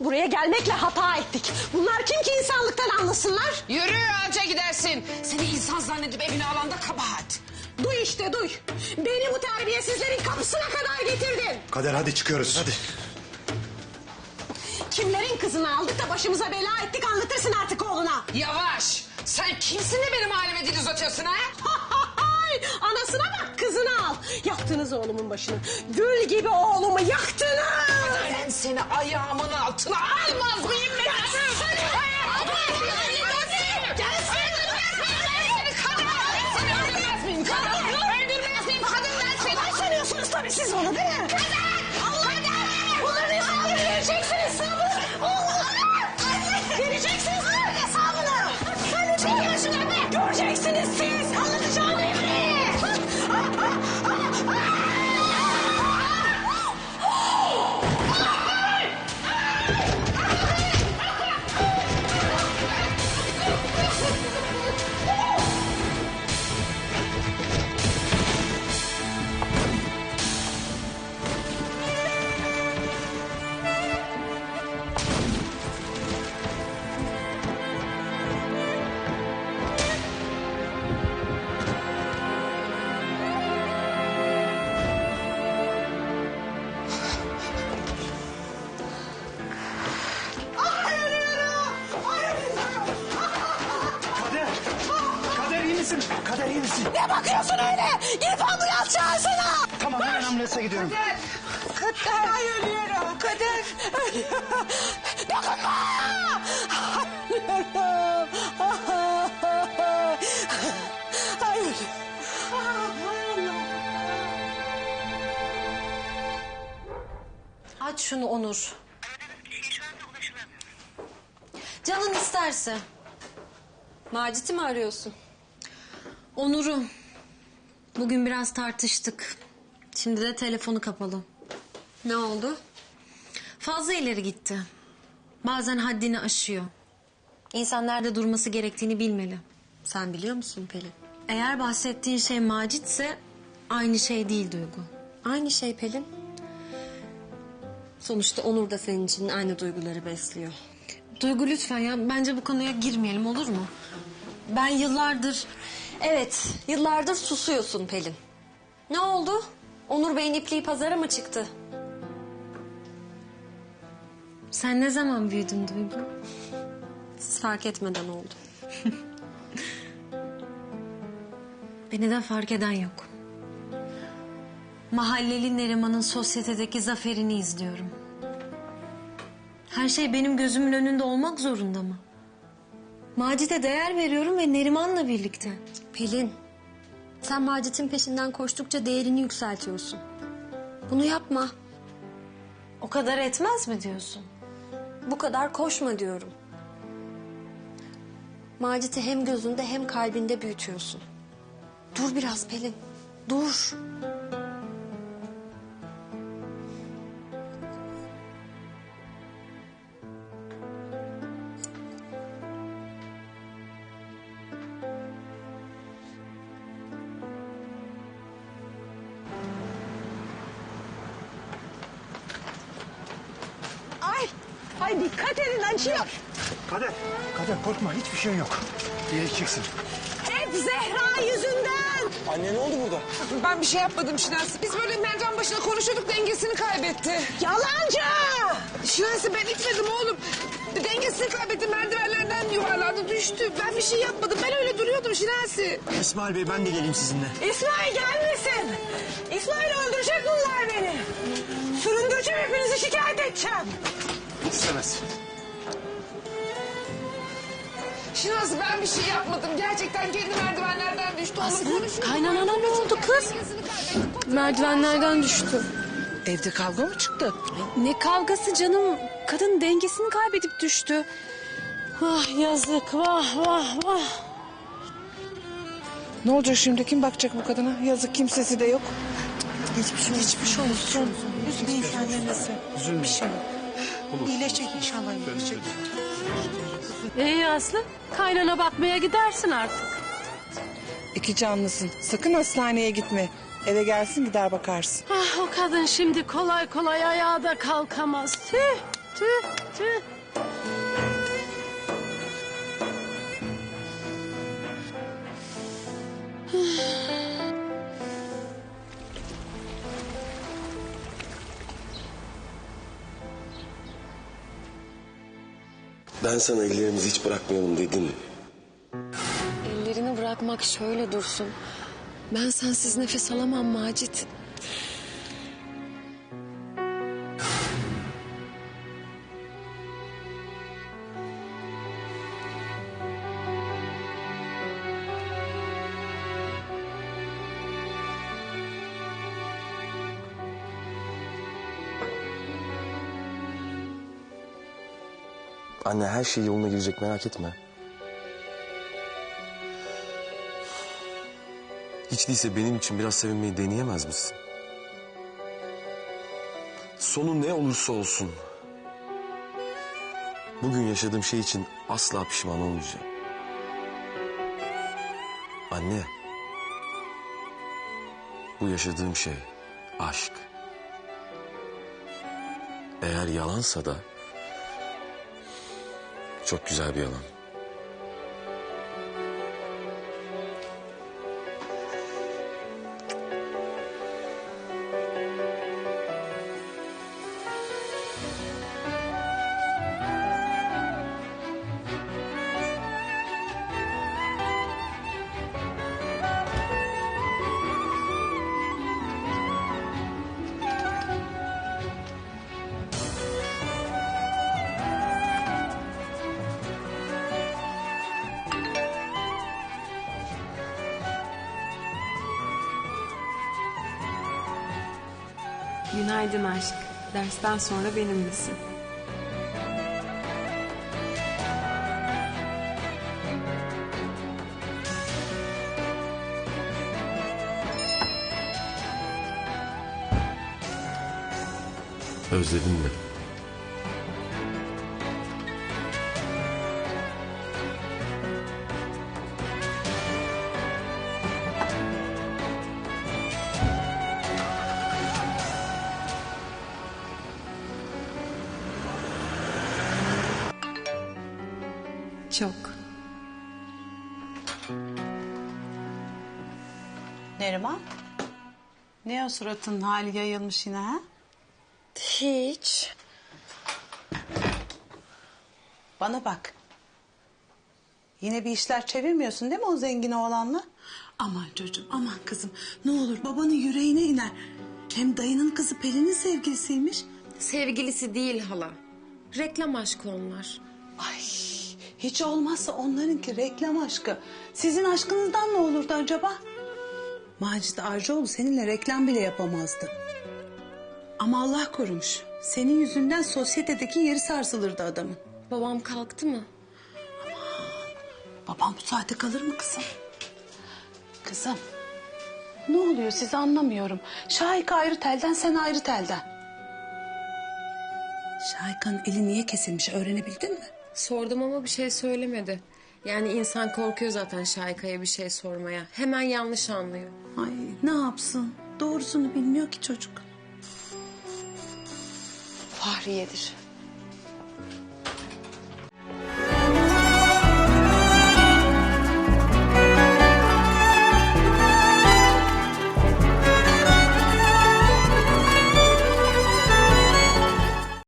Buraya gelmekle hata ettik. Bunlar kim ki insanlıktan anlasınlar? Yürü anca gidersin. Seni insan zannedip evine alanda kabahat. Duy işte duy. Beni bu terbiyesizlerin kapısına kadar getirdin. Kader hadi çıkıyoruz hadi. Kimlerin kızını aldık da başımıza bela ettik anlatırsın artık oğluna. Yavaş. Sen kimsin de benim halime dil uzatıyorsun ha? Hay, Anasına bak kızını al. Yaktınız oğlumun başını. Gül gibi oğlumu yaktınız. Ben seni ayağımın altına almaz mıyım ben? Ne bakıyorsun öyle? Gidip ambulans çağırsana. Tamam hemen ambulansa gidiyorum. Kader. Ay ölüyorum. Kader. Dokunma. Ölüyorum. Ay ölüyorum. Aç şunu Onur. Canın isterse. Macit'i mi arıyorsun? Onur'u. Bugün biraz tartıştık. Şimdi de telefonu kapalı. Ne oldu? Fazla ileri gitti. Bazen haddini aşıyor. İnsan nerede durması gerektiğini bilmeli. Sen biliyor musun Pelin? Eğer bahsettiğin şey Macit'se aynı şey değil Duygu. Aynı şey Pelin. Sonuçta Onur da senin için aynı duyguları besliyor. Duygu lütfen ya bence bu konuya girmeyelim olur mu? Ben yıllardır Evet, yıllardır susuyorsun Pelin. Ne oldu? Onur Bey'in ipliği pazara mı çıktı? sen ne zaman büyüdün Duygu? Siz fark etmeden oldu. Beni de fark eden yok. Mahalleli Neriman'ın sosyetedeki zaferini izliyorum. Her şey benim gözümün önünde olmak zorunda mı? Macit'e değer veriyorum ve Neriman'la birlikte. Pelin, sen Macit'in peşinden koştukça değerini yükseltiyorsun. Bunu yapma. O kadar etmez mi diyorsun? Bu kadar koşma diyorum. Macit'i hem gözünde hem kalbinde büyütüyorsun. Dur biraz Pelin, dur. Ay dikkat edin acıyor. Kader! Kader korkma hiçbir şeyin yok. İyileşeceksin. Hep Zehra yüzünden. Anne ne oldu burada? Ben bir şey yapmadım Şinasi. Biz böyle mercan başına konuşuyorduk dengesini kaybetti. Yalancı. Şinasi ben itmedim oğlum. Dengesini kaybetti merdivenlerden yuvarlandı düştü. Ben bir şey yapmadım. Ben öyle duruyordum Şinasi. İsmail Bey ben de geleyim sizinle. İsmail gelmesin. İsmail öldürecek bunlar beni. Süründüreceğim hepinizi şikayet edeceğim. İstemez. Şinasi ben bir şey yapmadım. Gerçekten kendi merdivenlerden düştü. Onunla konuşuyorduk. kaynanana ne oldu kız? Dengesini kaybetti. Merdivenlerden düştü. Evde kavga mı çıktı? Ne kavgası canım? Kadın dengesini kaybedip düştü. Vah yazık vah vah vah. Ne olacak şimdi? Kim bakacak bu kadına? Yazık kimsesi de yok. Geçmiş olsun. Geçmiş olsun. Üzmeyin kendinizi. Bir şey yok. İyileşecek inşallah iyileşecek. İyi Aslı. Kaynana bakmaya gidersin artık. İki canlısın. Sakın hastaneye gitme. Eve gelsin gider bakarsın. Ah o kadın şimdi kolay kolay ayağa da kalkamaz. Tüh tüh. Tüh. Ben sana ellerimizi hiç bırakmayalım dedim. Ellerini bırakmak şöyle dursun. Ben sensiz nefes alamam Macit. Anne her şey yoluna girecek merak etme. Hiç değilse benim için biraz sevinmeyi deneyemez misin? Sonu ne olursa olsun. Bugün yaşadığım şey için asla pişman olmayacağım. Anne. Bu yaşadığım şey aşk. Eğer yalansa da çok güzel bir yalan. Günaydın aşk. Dersten sonra benimlesin. Özledin mi? Çok. Neriman? Ne o suratın hali yayılmış yine ha? Hiç. Bana bak. Yine bir işler çevirmiyorsun değil mi o zengin oğlanla? Aman çocuğum aman kızım ne olur babanın yüreğine iner. Hem dayının kızı Pelin'in sevgilisiymiş. Sevgilisi değil hala. Reklam aşkı onlar. Ay hiç olmazsa onlarınki reklam aşkı. Sizin aşkınızdan ne olurdu acaba? Macit Arcıoğlu seninle reklam bile yapamazdı. Ama Allah korumuş. Senin yüzünden sosyetedeki yeri sarsılırdı adamın. Babam kalktı mı? Babam bu saate kalır mı kızım? Kızım. Ne oluyor sizi anlamıyorum. Şahika ayrı telden sen ayrı telden. Şahika'nın eli niye kesilmiş öğrenebildin mi? Sordum ama bir şey söylemedi. Yani insan korkuyor zaten Şayka'ya bir şey sormaya. Hemen yanlış anlıyor. Ay ne yapsın? Doğrusunu bilmiyor ki çocuk. Fahriye'dir.